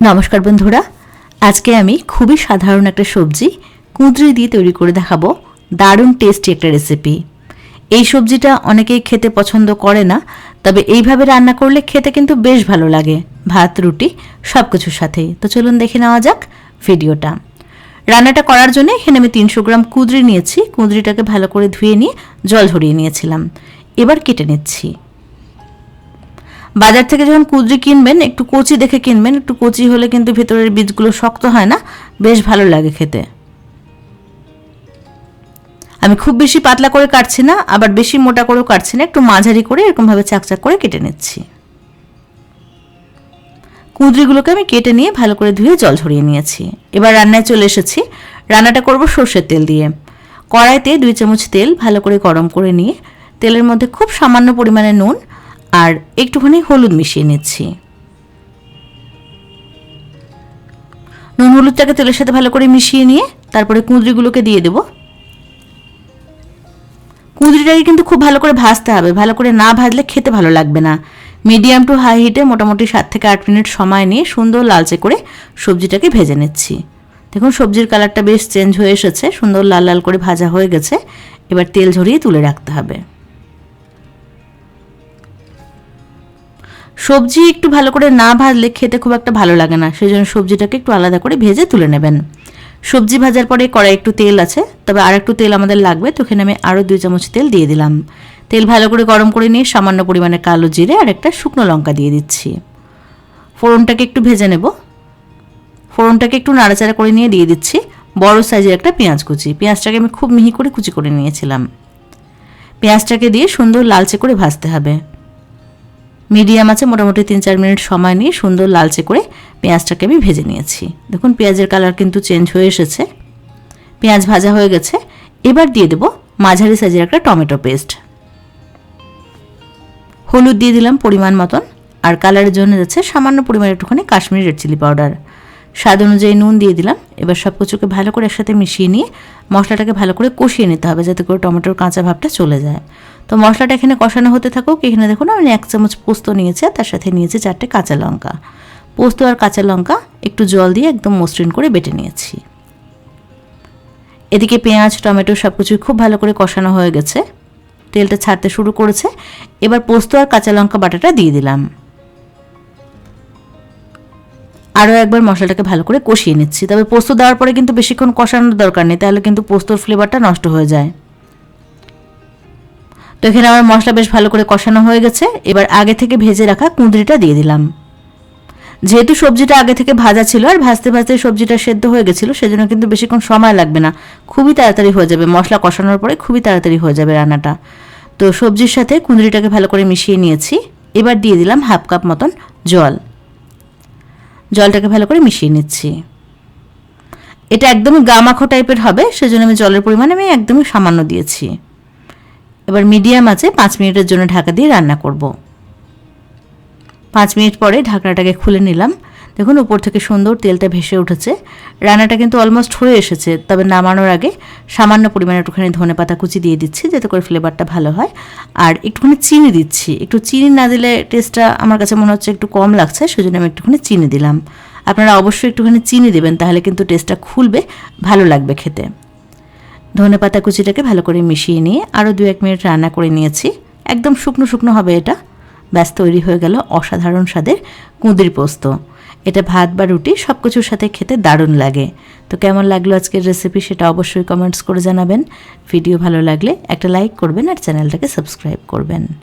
নমস্কার বন্ধুরা। আজকে আমি খুবই সাধারণ একটা সবজি কুঁদরি দিয়ে তৈরি করে দেখাবো। দারুণ টেস্টি একটা রেসিপি এই সবজিটা অনেকেই খেতে পছন্দ করে না, তবে এইভাবে রান্না করলে খেতে কিন্তু বেশ ভালো লাগে। ভাত, রুটি সব কিছুর সাথে। তো চলুন দেখে নেওয়া যাক ভিডিওটা। রান্নাটা করার জন্য এখানে আমি তিনশো গ্রাম কুঁদরি নিয়েছি। কুঁদরিটাকে ভালো করে ধুয়ে নিয়ে জল ঝরিয়ে নিয়েছিলাম। এবার কেটে নিচ্ছি। বাজার থেকে যখন কুদরি কিনবেন, একটু কচি দেখে কিনবেন, একটু কচি হলে কিন্তু ভেতরের বীজগুলো শক্ত হয় না। বেশ ভালো লাগে খেতে। আমি খুব বেশি পাতলা করে কাটছি না, আবার বেশি মোটা করেও কাটছি না, একটু মাঝারি করে এরকমভাবে চাকচাক করে কেটে নিচ্ছি। কুঁদরিগুলোকে আমি কেটে নিয়ে ভালো করে ধুয়ে জল ঝরিয়ে নিয়েছি। এবার রান্নায় চলে এসেছি। রান্নাটা করব সর্ষের তেল দিয়ে। কড়াইতে দুই চামচ তেল ভালো করে গরম করে নিয়ে, তেলের মধ্যে খুব সামান্য পরিমাণে নুন আর একটুখানি হলুদ মিশিয়ে নিচ্ছি। নুন হলুদটাকে তেলের সাথে ভালো করে মিশিয়ে নিয়ে তারপরে কুঁদরিগুলোকে দিয়ে দেব। কুঁদরিটাকে কিন্তু খুব ভালো করে ভাজতে হবে, ভালো করে না ভাজলে খেতে ভালো লাগবে না। মিডিয়াম টু হাই হিটে মোটামুটি সাত থেকে আট মিনিট সময় নিয়ে সুন্দর লালচে করে সবজিটাকে ভেজে নিচ্ছি। দেখুন, সবজির কালারটা বেশ চেঞ্জ হয়ে এসেছে, সুন্দর লাল লাল করে ভাজা হয়ে গেছে। এবার তেল ঝরিয়ে তুলে রাখতে হবে। সবজি একটু ভালো করে না ভাজলে খেতে খুব একটা ভালো লাগে না, সেই জন্য সবজিটাকে একটু আলাদা করে ভেজে তুলে নেবেন। সবজি ভাজার পরে কড়াই একটু তেল আছে, তবে আর একটু তেল আমাদের লাগবে, তো এখানে আমি আরও দুই চামচ তেল দিয়ে দিলাম। তেল ভালো করে গরম করে নিয়ে সামান্য পরিমাণে কালো জিরে আর একটা শুকনো লঙ্কা দিয়ে দিচ্ছি। ফোড়নটাকে একটু ভেজে নেব। ফোড়নটাকে একটু নাড়াচাড়া করে নিয়ে দিয়ে দিচ্ছি বড় সাইজের একটা পেঁয়াজ কুচি। পেঁয়াজটাকে আমি খুব মিহি করে কুচি করে নিয়েছিলাম। পেঁয়াজটাকে দিয়ে সুন্দর লালচে করে ভাজতে হবে। মিডিয়াম আছে, মোটামুটি তিন চার মিনিট সময় নিয়ে সুন্দর লালচে করে পেঁয়াজটাকে আমি ভেজে নিয়েছি। দেখুন, পেঁয়াজের কালার কিন্তু চেঞ্জ হয়ে এসেছে। পেঁয়াজ ভাজা হয়ে গেছে। এবার দিয়ে দেব মাঝারি সাইজের একটা টমেটো পেস্ট হলুদ দিয়ে দিলাম পরিমাণ মতন, আর কালারের জন্য যাচ্ছে সামান্য পরিমাণে একটুখানি কাশ্মীরি রেড চিলি পাউডার স্বাদ অনুযায়ী নুন দিয়ে দিলাম। এবার সব কিছুকে ভালো করে একসাথে মিশিয়ে নিয়ে মশলাটাকে ভালো করে কষিয়ে নিতে হবে যাতে করে টমেটোর কাঁচা ভাবটা চলে যায়। তো মশলাটা এখানে কষানো হতে থাকুক, এখানে দেখুন আমি এক চামচ পোস্ত নিয়েছি আর তার সাথে নিয়েছি চারটে কাঁচা লঙ্কা। পোস্ত আর কাঁচা লঙ্কা একটু জল দিয়ে একদম মসৃণ করে বেটে নিয়েছি। এদিকে পেঁয়াজ, টমেটো সব কিছুই খুব ভালো করে কষানো হয়ে গেছে। তেলটা ছাড়তে শুরু করেছে। এবার পোস্ত আর কাঁচা লঙ্কা বাটাটা দিয়ে দিলাম। আরও একবার মশলাটাকে ভালো করে কষিয়ে নিচ্ছি। তবে পোস্ত দেওয়ার পরে কিন্তু বেশিক্ষণ কষানোর দরকার নেই, তাহলে কিন্তু পোস্তর ফ্লেভারটা নষ্ট হয়ে যায়। তো এখানে আমার মশলা বেশ ভালো করে কষানো হয়ে গেছে। এবার আগে থেকে ভেজে রাখা কুঁদরিটা দিয়ে দিলাম। যেহেতু সবজিটা আগে থেকে ভাজা ছিল আর ভাজতে ভাজতে সবজিটা সেদ্ধ হয়ে গেছিল, সেজন্য কিন্তু বেশিক্ষণ সময় লাগবে না। খুবই তাড়াতাড়ি হয়ে যাবে। মশলা কষানোর পরে খুবই তাড়াতাড়ি হয়ে যাবে রান্নাটা। তো সবজির সাথে কুঁদরিটাকে ভালো করে মিশিয়ে নিয়েছি। এবার দিয়ে দিলাম হাফ কাপ মতন জল। জলটাকে ভালো করে মিশিয়ে নিচ্ছি। এটা একদমই গামাখো টাইপের হবে, সেজন্য আমি জলের পরিমাণ আমি একদমই সামান্য দিয়েছি। এবার মিডিয়াম আছে, পাঁচ মিনিটের জন্য ঢাকা দিয়ে রান্না করব। পাঁচ মিনিট পরে ঢাকনাটাকে খুলে নিলাম। দেখুন, উপর থেকে সুন্দর তেলটা ভেসে উঠেছে। রান্নাটা কিন্তু অলমোস্ট হয়ে এসেছে, তবে নামানোর আগে সামান্য পরিমাণে একটুখানি ধনে পাতা কুচি দিয়ে দিচ্ছি, যাতে করে ফ্লেভারটা ভালো হয়। আর একটুখানি চিনি দিচ্ছি। একটু চিনি না দিলে টেস্টটা আমার কাছে মনে হচ্ছে একটু কম লাগছে, সেজন্য আমি একটুখানি চিনি দিলাম। আপনারা অবশ্যই একটুখানি চিনি দেবেন, তাহলে কিন্তু টেস্টটা খুলবে, ভালো লাগবে খেতে। ধনে পাতা কুচিটাকে ভালো করে মিশিয়ে নিয়ে আরও দু এক মিনিট রান্না করে নিয়েছি। একদম শুকনো শুকনো হবে এটা। ব্যাস, তৈরি হয়ে গেল অসাধারণ স্বাদের কুঁদির পোস্ত। এটা ভাত বা রুটি সব কিছুর সাথে খেতে দারুণ লাগে। তো কেমন লাগল আজকের রেসিপি সেটা অবশ্যই কমেন্টস করে জানাবেন। ভিডিও ভালো লাগলে একটা লাইক করবেন আর চ্যানেলটাকে সাবস্ক্রাইব করবেন।